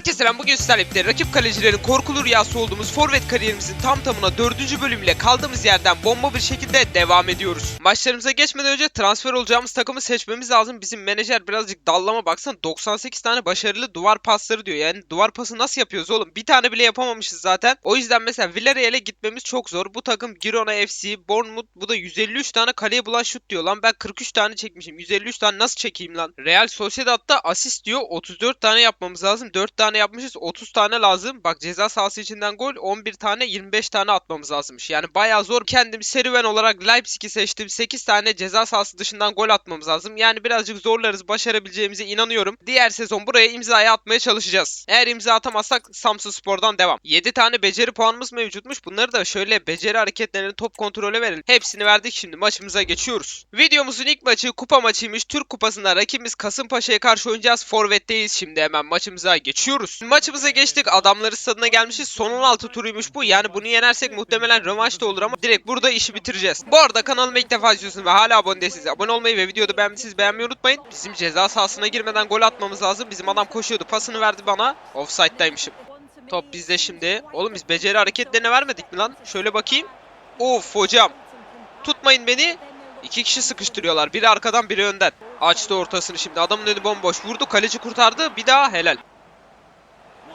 Herkese selam bugün sizlerle rakip kalecilerin korkulu rüyası olduğumuz forvet kariyerimizin tam tamına 4. bölümüyle kaldığımız yerden bomba bir şekilde devam ediyoruz. Maçlarımıza geçmeden önce transfer olacağımız takımı seçmemiz lazım. Bizim menajer birazcık dallama baksana 98 tane başarılı duvar pasları diyor. Yani duvar pası nasıl yapıyoruz oğlum? Bir tane bile yapamamışız zaten. O yüzden mesela Villarreal'e gitmemiz çok zor. Bu takım Girona FC, Bournemouth bu da 153 tane kaleye bulan şut diyor lan. Ben 43 tane çekmişim. 153 tane nasıl çekeyim lan? Real Sociedad'da asist diyor. 34 tane yapmamız lazım. 4 tane yapmışız. 30 tane lazım. Bak ceza sahası içinden gol 11 tane 25 tane atmamız lazımmış. Yani bayağı zor. Kendim serüven olarak Leipzig'i seçtim. 8 tane ceza sahası dışından gol atmamız lazım. Yani birazcık zorlarız. Başarabileceğimize inanıyorum. Diğer sezon buraya imzayı atmaya çalışacağız. Eğer imza atamazsak Samsun Spor'dan devam. 7 tane beceri puanımız mevcutmuş. Bunları da şöyle beceri hareketlerini top kontrole verin. Hepsini verdik şimdi maçımıza geçiyoruz. Videomuzun ilk maçı kupa maçıymış. Türk Kupası'nda rakibimiz Kasımpaşa'ya karşı oynayacağız. Forvet'teyiz şimdi hemen maçımıza geçiyoruz. Maçımıza geçtik. Adamları stadına gelmişiz. Son 16 turuymuş bu. Yani bunu yenersek muhtemelen rövanş da olur ama direkt burada işi bitireceğiz. Bu arada kanalıma ilk defa izliyorsunuz ve hala abone değilseniz abone olmayı ve videoda beğenmişsiniz beğenmeyi unutmayın. Bizim ceza sahasına girmeden gol atmamız lazım. Bizim adam koşuyordu. Pasını verdi bana. Offside'daymışım. Top bizde şimdi. Oğlum biz beceri hareketlerine vermedik mi lan? Şöyle bakayım. Of hocam. Tutmayın beni. İki kişi sıkıştırıyorlar. Biri arkadan biri önden. Açtı ortasını şimdi. Adamın önü bomboş. Vurdu. Kaleci kurtardı. Bir daha helal.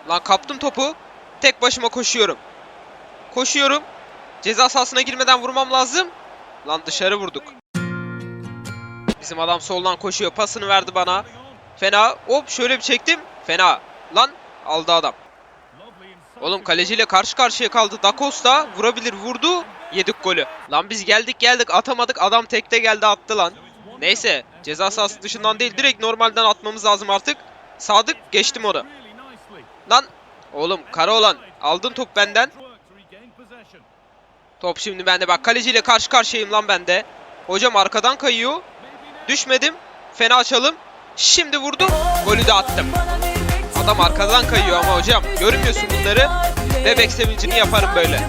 Lan kaptım topu. Tek başıma koşuyorum. Koşuyorum. Ceza sahasına girmeden vurmam lazım. Lan dışarı vurduk. Bizim adam soldan koşuyor. Pasını verdi bana. Fena. Hop şöyle bir çektim. Fena. Lan aldı adam. Oğlum kaleciyle karşı karşıya kaldı. Da vurabilir vurdu. Yedik golü. Lan biz geldik geldik atamadık. Adam tekte geldi attı lan. Neyse ceza sahası dışından değil direkt normalden atmamız lazım artık. Sadık geçtim onu. Lan oğlum kara olan aldın top benden. Top şimdi bende bak kaleciyle karşı karşıyayım lan bende. Hocam arkadan kayıyor. Düşmedim. Fena çalım. Şimdi vurdum. Golü de attım. Adam arkadan kayıyor ama hocam. Görmüyorsun bunları. Bebek sevincini yaparım böyle.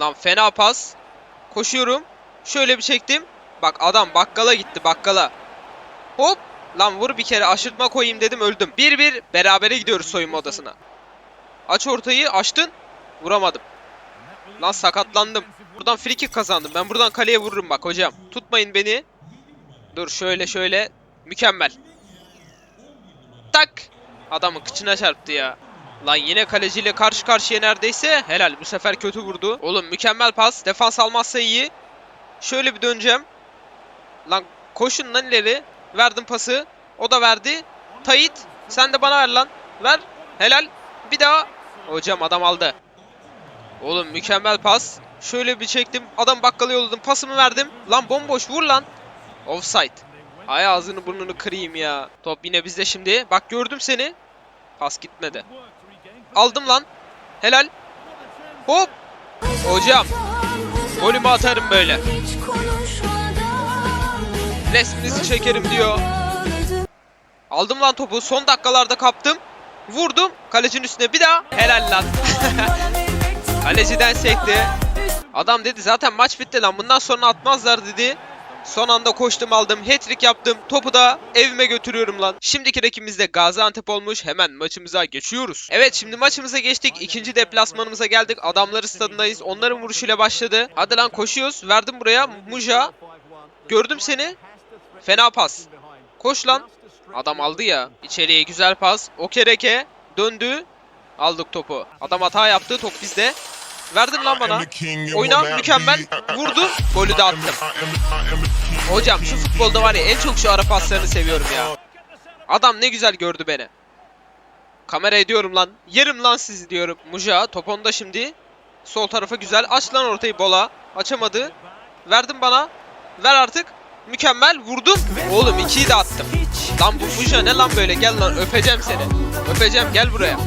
Lan fena pas. Koşuyorum. Şöyle bir çektim. Bak adam bakkala gitti bakkala. Hop. Lan vur bir kere aşırtma koyayım dedim öldüm. 1-1 berabere gidiyoruz soyunma odasına. Aç ortayı açtın. Vuramadım. Lan sakatlandım. Buradan free kazandım. Ben buradan kaleye vururum bak hocam. Tutmayın beni. Dur şöyle şöyle. Mükemmel. Tak. Adamın kıçına çarptı ya. Lan yine kaleciyle karşı karşıya neredeyse. Helal bu sefer kötü vurdu. Oğlum mükemmel pas. Defans almazsa iyi. Şöyle bir döneceğim. Lan koşun lan ileri. Verdim pası. O da verdi. Tayit. Sen de bana ver lan. Ver. Helal. Bir daha. Hocam adam aldı. Oğlum mükemmel pas. Şöyle bir çektim. Adam bakkala yolladım. Pasımı verdim. Lan bomboş vur lan. Offside. Ay ağzını burnunu kırayım ya. Top yine bizde şimdi. Bak gördüm seni. Pas gitmedi. Aldım lan. Helal. Hop. Hocam. Golümü atarım böyle. Resminizi çekerim diyor. Aldım lan topu. Son dakikalarda kaptım. Vurdum. Kalecinin üstüne bir daha. Helal lan. Kaleciden sekti. Adam dedi zaten maç bitti lan. Bundan sonra atmazlar dedi. Son anda koştum aldım. Hat-trick yaptım. Topu da evime götürüyorum lan. Şimdiki rakibimiz de Gaziantep olmuş. Hemen maçımıza geçiyoruz. Evet şimdi maçımıza geçtik. İkinci deplasmanımıza geldik. Adamları stadındayız. Onların vuruşuyla başladı. Hadi lan koşuyoruz. Verdim buraya. Muja. Gördüm seni. Fena pas. Koş lan. Adam aldı ya. İçeriye güzel pas. Okereke. Döndü. Aldık topu. Adam hata yaptı. Top bizde. Verdim lan bana. Oyna mükemmel. Vurdum. Golü de attım. Hocam şu futbolda var ya en çok şu ara paslarını seviyorum ya. Adam ne güzel gördü beni. Kamera ediyorum lan. Yerim lan sizi diyorum. Muja top onda şimdi. Sol tarafa güzel. Aç lan ortayı bola. Açamadı. Verdim bana. Ver artık. Mükemmel. Vurdum. Oğlum ikiyi de attım. Lan bu Muja ne lan böyle? Gel lan öpeceğim seni. Öpeceğim gel buraya.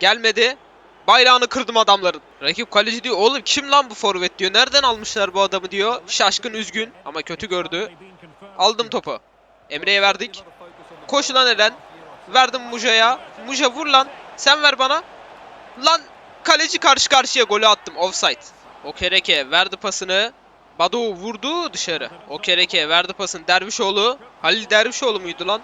Gelmedi. Bayrağını kırdım adamların. Rakip kaleci diyor oğlum kim lan bu forvet diyor. Nereden almışlar bu adamı diyor. Şaşkın üzgün ama kötü gördü. Aldım topu. Emre'ye verdik. Koş lan Eren. Verdim Muja'ya. Muja vur lan. Sen ver bana. Lan kaleci karşı karşıya golü attım. Offside. Okereke verdi pasını. Badu vurdu dışarı. Okereke verdi pasını. Dervişoğlu. Halil Dervişoğlu muydu lan?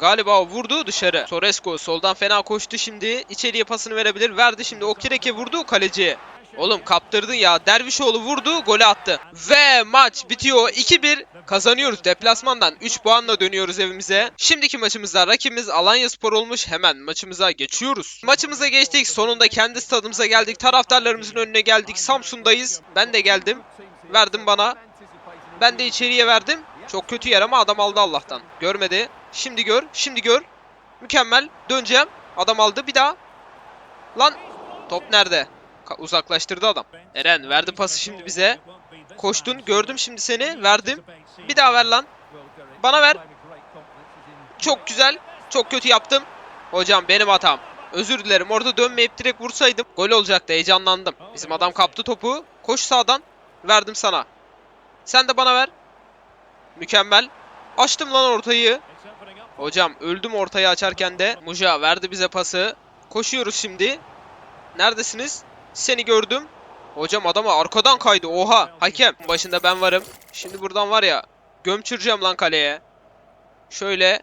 Galiba o vurdu dışarı. Soresko soldan fena koştu şimdi. İçeriye pasını verebilir. Verdi şimdi Okereke vurdu kaleci. Oğlum kaptırdın ya. Dervişoğlu vurdu, golü attı. Ve maç bitiyor. 2-1 kazanıyoruz. Deplasmandan 3 puanla dönüyoruz evimize. Şimdiki maçımızda rakibimiz Alanya Spor olmuş. Hemen maçımıza geçiyoruz. Maçımıza geçtik. Sonunda kendi stadımıza geldik. Taraftarlarımızın önüne geldik. Samsun'dayız. Ben de geldim. Verdim bana. Ben de içeriye verdim. Çok kötü yer ama adam aldı Allah'tan. Görmedi. Şimdi gör. Şimdi gör. Mükemmel. Döneceğim. Adam aldı. Bir daha. Lan. Top nerede? Ka- uzaklaştırdı adam. Eren verdi pası şimdi bize. Koştun. Gördüm şimdi seni. Verdim. Bir daha ver lan. Bana ver. Çok güzel. Çok kötü yaptım. Hocam benim hatam. Özür dilerim. Orada dönmeyip direkt vursaydım. Gol olacaktı. Heyecanlandım. Bizim adam kaptı topu. Koş sağdan. Verdim sana. Sen de bana ver. Mükemmel. Açtım lan ortayı. Hocam öldüm ortayı açarken de. Muja verdi bize pası. Koşuyoruz şimdi. Neredesiniz? Seni gördüm. Hocam adama arkadan kaydı. Oha. Hakem. Başında ben varım. Şimdi buradan var ya. Gömçüreceğim lan kaleye. Şöyle.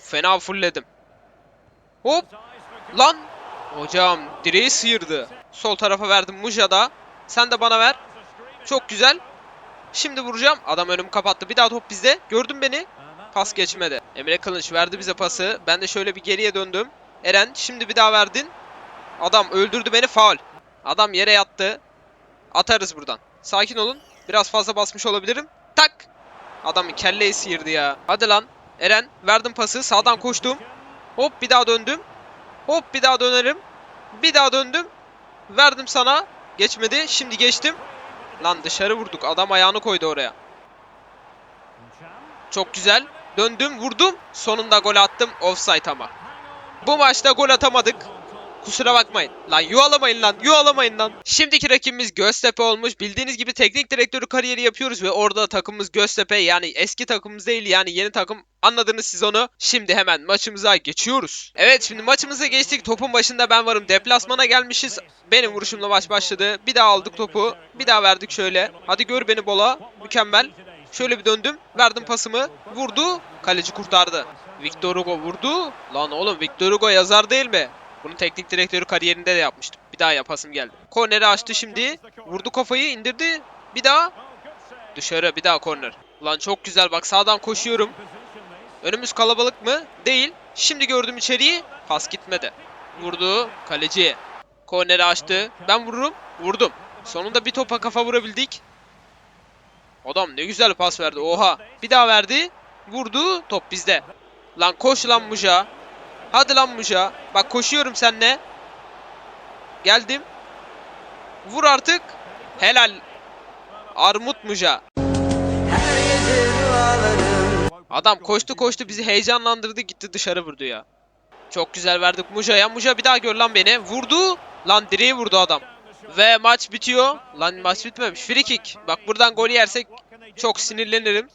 Fena fullledim. Hop. Lan. Hocam direği sıyırdı. Sol tarafa verdim Muja'da. Sen de bana ver. Çok güzel. Şimdi vuracağım. Adam önümü kapattı. Bir daha top bizde. Gördün beni. Pas geçmedi. Emre Kılıç verdi bize pası. Ben de şöyle bir geriye döndüm. Eren şimdi bir daha verdin. Adam öldürdü beni faul. Adam yere yattı. Atarız buradan. Sakin olun. Biraz fazla basmış olabilirim. Tak. Adamın kelleyi sıyırdı ya. Hadi lan. Eren verdim pası. Sağdan koştum. Hop bir daha döndüm. Hop bir daha dönerim. Bir daha döndüm. Verdim sana. Geçmedi. Şimdi geçtim. Lan dışarı vurduk. Adam ayağını koydu oraya. Çok güzel. Döndüm, vurdum. Sonunda gol attım. Offside ama. Bu maçta gol atamadık. Kusura bakmayın. Lan yuvalamayın lan. Yuvalamayın lan. Şimdiki rakibimiz Göztepe olmuş. Bildiğiniz gibi teknik direktörü kariyeri yapıyoruz ve orada takımımız Göztepe. Yani eski takımımız değil yani yeni takım. Anladınız siz onu. Şimdi hemen maçımıza geçiyoruz. Evet şimdi maçımıza geçtik. Topun başında ben varım. Deplasmana gelmişiz. Benim vuruşumla maç başladı. Bir daha aldık topu. Bir daha verdik şöyle. Hadi gör beni Bola. Mükemmel. Şöyle bir döndüm. Verdim pasımı. Vurdu. Kaleci kurtardı. Victor Hugo vurdu. Lan oğlum Victor Hugo yazar değil mi? Bunu teknik direktörü kariyerinde de yapmıştım. Bir daha yapasım geldi. Korneri açtı şimdi. Vurdu kafayı indirdi. Bir daha. Dışarı bir daha korner. Lan çok güzel bak sağdan koşuyorum. Önümüz kalabalık mı? Değil. Şimdi gördüm içeriği. Pas gitmedi. Vurdu. Kaleci. Korneri açtı. Ben vururum. Vurdum. Sonunda bir topa kafa vurabildik. Adam ne güzel pas verdi. Oha. Bir daha verdi. Vurdu. Top bizde. Lan koş lan Muja. Hadi lan Muja. Bak koşuyorum seninle. Geldim. Vur artık. Helal. Armut Muja. Adam koştu koştu bizi heyecanlandırdı gitti dışarı vurdu ya. Çok güzel verdik Muja'ya. Muja bir daha gör lan beni. Vurdu. Lan direği vurdu adam. Ve maç bitiyor. Lan maç bitmemiş. Free kick. Bak buradan gol yersek çok sinirlenirim.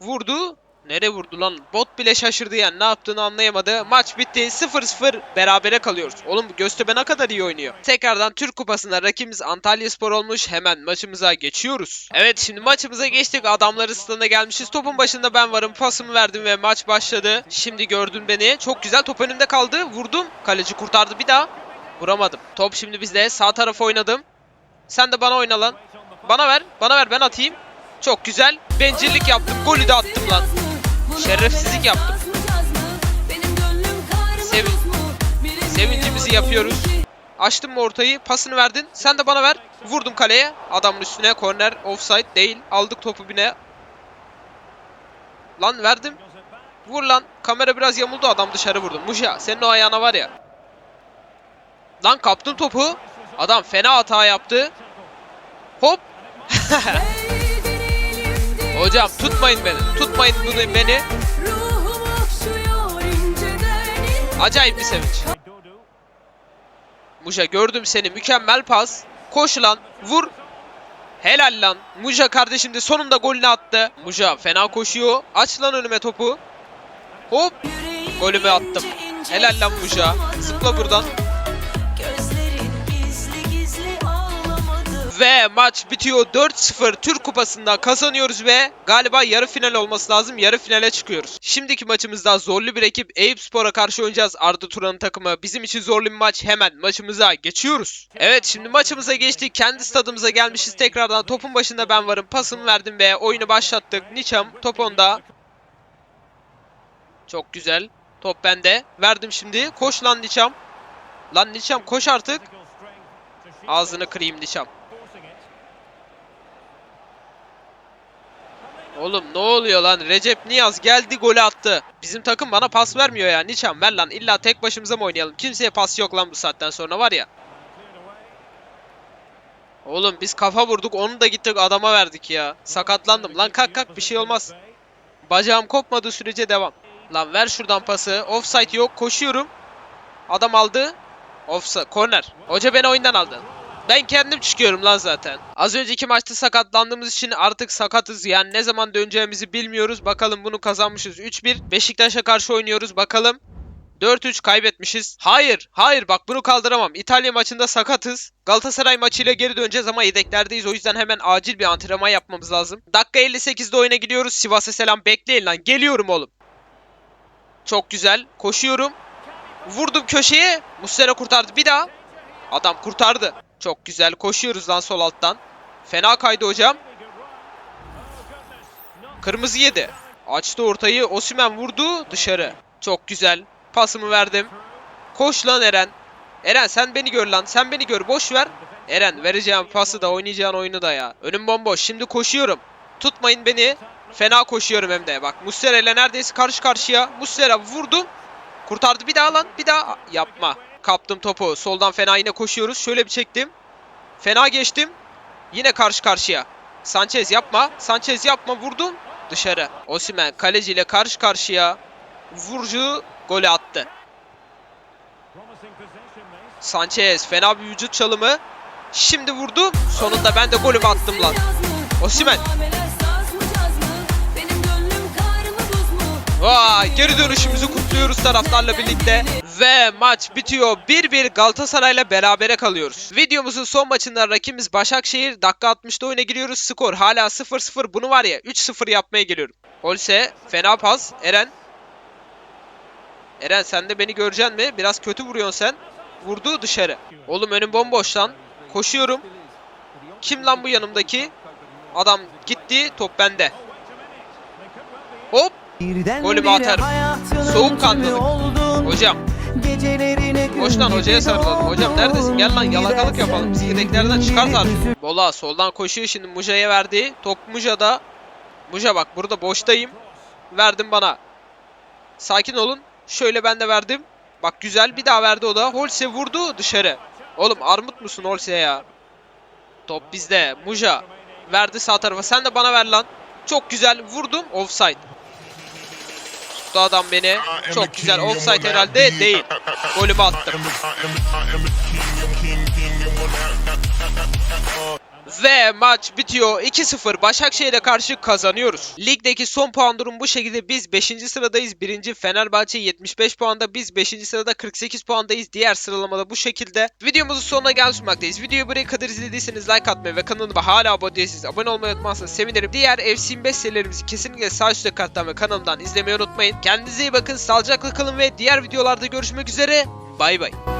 Vurdu. Nereye vurdu lan? Bot bile şaşırdı yani. Ne yaptığını anlayamadı. Maç bitti. 0-0 berabere kalıyoruz. Oğlum Göztepe ne kadar iyi oynuyor. Tekrardan Türk Kupası'nda rakibimiz Antalya Spor olmuş. Hemen maçımıza geçiyoruz. Evet şimdi maçımıza geçtik. Adamları stadına gelmişiz. Topun başında ben varım. Pasımı verdim ve maç başladı. Şimdi gördün beni. Çok güzel. Top önümde kaldı. Vurdum. Kaleci kurtardı bir daha. Vuramadım. Top şimdi bizde. Sağ tarafa oynadım. Sen de bana oyna lan. Bana ver. Bana ver ben atayım. Çok güzel. Bencillik yaptım. Golü de attım lan. Şerefsizlik yaptım. Sevin- Sevincimizi yapıyoruz. Açtım mı ortayı? Pasını verdin. Sen de bana ver. Vurdum kaleye. Adamın üstüne. Korner. Offside değil. Aldık topu bine. Lan verdim. Vur lan. Kamera biraz yamuldu. Adam dışarı vurdu. Muşa senin o ayağına var ya. Lan kaptım topu. Adam fena hata yaptı. Hop. Hocam tutmayın beni. Tutmayın bunu beni. Acayip bir sevinç. Muja gördüm seni. Mükemmel pas. Koş lan. Vur. Helal lan. Muja kardeşim de sonunda golünü attı. Muja fena koşuyor. Aç lan önüme topu. Hop. Golümü attım. Helal lan Muja. Zıpla buradan. Ve maç bitiyor 4-0 Türk Kupası'nda kazanıyoruz ve galiba yarı final olması lazım. Yarı finale çıkıyoruz. Şimdiki maçımızda zorlu bir ekip Eyüp Spor'a karşı oynayacağız. Arda Turan'ın takımı. Bizim için zorlu bir maç. Hemen maçımıza geçiyoruz. Evet şimdi maçımıza geçtik. Kendi stadımıza gelmişiz. Tekrardan topun başında ben varım. Pasımı verdim ve oyunu başlattık. Niçam top onda. Çok güzel. Top bende. Verdim şimdi. Koş lan Niçam. Lan Niçam koş artık. Ağzını kırayım Niçam. Oğlum ne oluyor lan? Recep Niyaz geldi golü attı. Bizim takım bana pas vermiyor ya. Niçam ver lan. İlla tek başımıza mı oynayalım? Kimseye pas yok lan bu saatten sonra var ya. Oğlum biz kafa vurduk onu da gittik adama verdik ya. Sakatlandım. Lan kalk kalk bir şey olmaz. Bacağım kopmadığı sürece devam. Lan ver şuradan pası. Offside yok. Koşuyorum. Adam aldı. Offside. Corner. Hoca beni oyundan aldı. Ben kendim çıkıyorum lan zaten. Az önceki maçta sakatlandığımız için artık sakatız. Yani ne zaman döneceğimizi bilmiyoruz. Bakalım bunu kazanmışız. 3-1. Beşiktaş'a karşı oynuyoruz. Bakalım. 4-3 kaybetmişiz. Hayır, hayır bak bunu kaldıramam. İtalya maçında sakatız. Galatasaray maçıyla geri döneceğiz ama yedeklerdeyiz. O yüzden hemen acil bir antrenman yapmamız lazım. Dakika 58'de oyuna gidiyoruz. Sivas'a selam bekleyin lan. Geliyorum oğlum. Çok güzel. Koşuyorum. Vurdum köşeye. Muslera kurtardı. Bir daha. Adam kurtardı. Çok güzel. Koşuyoruz lan sol alttan. Fena kaydı hocam. Kırmızı yedi. Açtı ortayı. Osimen vurdu. Dışarı. Çok güzel. Pasımı verdim. Koş lan Eren. Eren sen beni gör lan. Sen beni gör. Boş ver. Eren vereceğim pası da oynayacağın oyunu da ya. Önüm bomboş. Şimdi koşuyorum. Tutmayın beni. Fena koşuyorum hem de. Bak Muslera ile neredeyse karşı karşıya. Muslera vurdum. Kurtardı bir daha lan. Bir daha. Yapma. Kaptım topu. Soldan fena yine koşuyoruz. Şöyle bir çektim. Fena geçtim. Yine karşı karşıya. Sanchez yapma. Sanchez yapma. Vurdum. Dışarı. Osimen kaleciyle karşı karşıya. Vurucu golü attı. Sanchez fena bir vücut çalımı. Şimdi vurdu. Sonunda ben de golümü attım lan. Osimhen. Vay geri dönüşümüzü kutluyoruz taraftarla birlikte. Ve maç bitiyor. 1-1 Galatasaray'la berabere kalıyoruz. Videomuzun son maçında rakibimiz Başakşehir. Dakika 60'da oyuna giriyoruz. Skor hala 0-0. Bunu var ya 3-0 yapmaya geliyorum. Holse fena pas. Eren. Eren sen de beni göreceksin mi? Biraz kötü vuruyorsun sen. Vurdu dışarı. Oğlum önüm bomboş lan. Koşuyorum. Kim lan bu yanımdaki? Adam gitti. Top bende. Hop. Golümü atarım. Soğukkanlılık. Hocam. Koş lan hocaya sarılalım. Hocam neredesin? Gel lan yalakalık yapalım. Bizi yedeklerden çıkart artık. Bola soldan koşuyor şimdi Muja'ya verdi. Top Muja'da. Muja bak burada boştayım. Verdim bana. Sakin olun. Şöyle ben de verdim. Bak güzel bir daha verdi o da. Holse vurdu dışarı. Oğlum armut musun Holse ya? Top bizde. Muja. Verdi sağ tarafa. Sen de bana ver lan. Çok güzel vurdum. Offside. Tuttu adam beni. Çok güzel. Offside herhalde değil. Golümü attım. Ve maç bitiyor. 2-0 Başakşehir'e karşı kazanıyoruz. Ligdeki son puan durum bu şekilde. Biz 5. sıradayız. 1. Fenerbahçe 75 puanda. Biz 5. sırada 48 puandayız. Diğer sıralamada bu şekilde. Videomuzun sonuna gelmiş bulunmaktayız. Videoyu buraya kadar izlediyseniz like atmayı ve kanalıma hala abone değilseniz abone olmayı unutmazsanız sevinirim. Diğer FC 25 serilerimizi kesinlikle sağ üstte karttan ve kanalımdan izlemeyi unutmayın. Kendinize iyi bakın. Sağlıcakla kalın ve diğer videolarda görüşmek üzere. Bay bay.